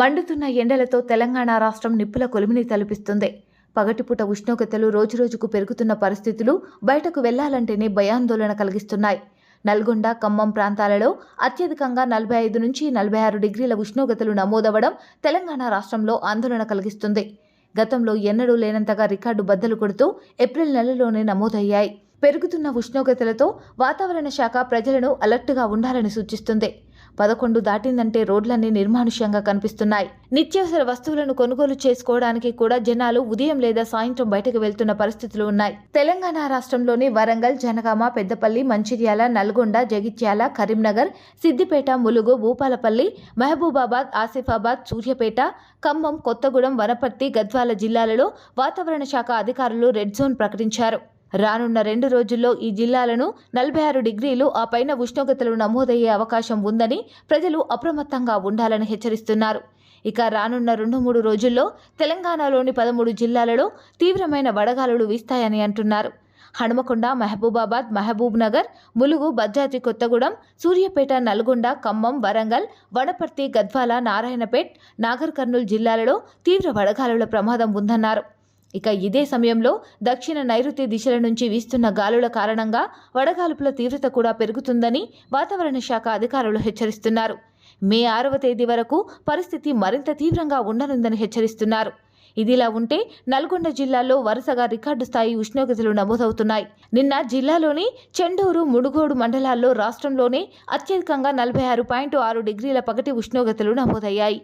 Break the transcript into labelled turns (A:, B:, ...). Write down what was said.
A: మండుతున్న ఎండలతో తెలంగాణ రాష్ట్రం నిప్పుల కొలిమిని తలపిస్తుంది. పగటిపూట ఉష్ణోగ్రతలు రోజురోజుకు పెరుగుతున్న పరిస్థితులు బయటకు వెళ్ళాలంటేనే భయాందోళన కలిగిస్తున్నాయి. నల్గొండ ఖమ్మం ప్రాంతాలలో అత్యధికంగా నలభై ఐదు నుంచి నలభై ఆరు డిగ్రీల ఉష్ణోగ్రతలు నమోదవడం తెలంగాణ రాష్ట్రంలో ఆందోళన కలిగిస్తుంది. గతంలో ఎన్నడూ లేనంతగా రికార్డు బద్దలు కొడుతూ ఏప్రిల్ నెలలోనే నమోదయ్యాయి. పెరుగుతున్న ఉష్ణోగ్రతలతో వాతావరణ శాఖ ప్రజలను అలర్ట్గా ఉండాలని సూచిస్తుంది. పదకొండు దాటిందంటే రోడ్లన్నీ నిర్మానుష్యంగా కనిపిస్తున్నాయి. నిత్యావసర వస్తువులను కొనుగోలు చేసుకోవడానికి కూడా జనాలు ఉదయం లేదా సాయంత్రం బయటకు వెళ్తున్న పరిస్థితులు ఉన్నాయి. తెలంగాణ రాష్ట్రంలోని వరంగల్ జనగామ పెద్దపల్లి మంచిర్యాల నల్గొండ జగిత్యాల కరీంనగర్ సిద్దిపేట ములుగు భూపాలపల్లి మహబూబాబాద్ ఆసిఫాబాద్ సూర్యాపేట ఖమ్మం కొత్తగూడెం వనపర్తి గద్వాల జిల్లాలలో వాతావరణ శాఖ అధికారులు రెడ్ జోన్ ప్రకటించారు. రానున్న రెండు రోజుల్లో ఈ జిల్లాలను నలభై ఆరు డిగ్రీలు ఆ పైన ఉష్ణోగ్రతలు నమోదయ్యే అవకాశం ఉందని ప్రజలు అప్రమత్తంగా ఉండాలని హెచ్చరిస్తున్నారు. ఇక రానున్న రెండు మూడు రోజుల్లో తెలంగాణలోని పదమూడు జిల్లాలలో తీవ్రమైన వడగాలులు వీస్తాయని అంటున్నారు. హనుమకొండ మహబూబాబాద్ మహబూబ్ నగర్ ములుగు భద్రాద్రి కొత్తగూడెం సూర్యాపేట నల్గొండ ఖమ్మం వరంగల్ వనపర్తి గద్వాల నారాయణపేట్ నాగర్ కర్నూలు జిల్లాలలో తీవ్ర వడగాలుల ప్రమాదం ఉందన్నారు. ఇక ఇదే సమయంలో దక్షిణ నైరుతి దిశల నుంచి వీస్తున్న గాలుల కారణంగా వడగాలుపుల తీవ్రత కూడా పెరుగుతుందని వాతావరణ శాఖ అధికారులు హెచ్చరిస్తున్నారు. మే ఆరవ తేదీ వరకు పరిస్థితి మరింత తీవ్రంగా ఉండనుందని హెచ్చరిస్తున్నారు. ఇదిలా ఉంటే నల్గొండ జిల్లాలో వరుసగా రికార్డు స్థాయి ఉష్ణోగ్రతలు నమోదవుతున్నాయి. నిన్న జిల్లాలోని చెండూరు ముడుగోడు మండలాల్లో రాష్ట్రంలోనే అత్యధికంగా నలభై ఆరు పాయింట్ ఆరు డిగ్రీల పగటి ఉష్ణోగ్రతలు నమోదయ్యాయి.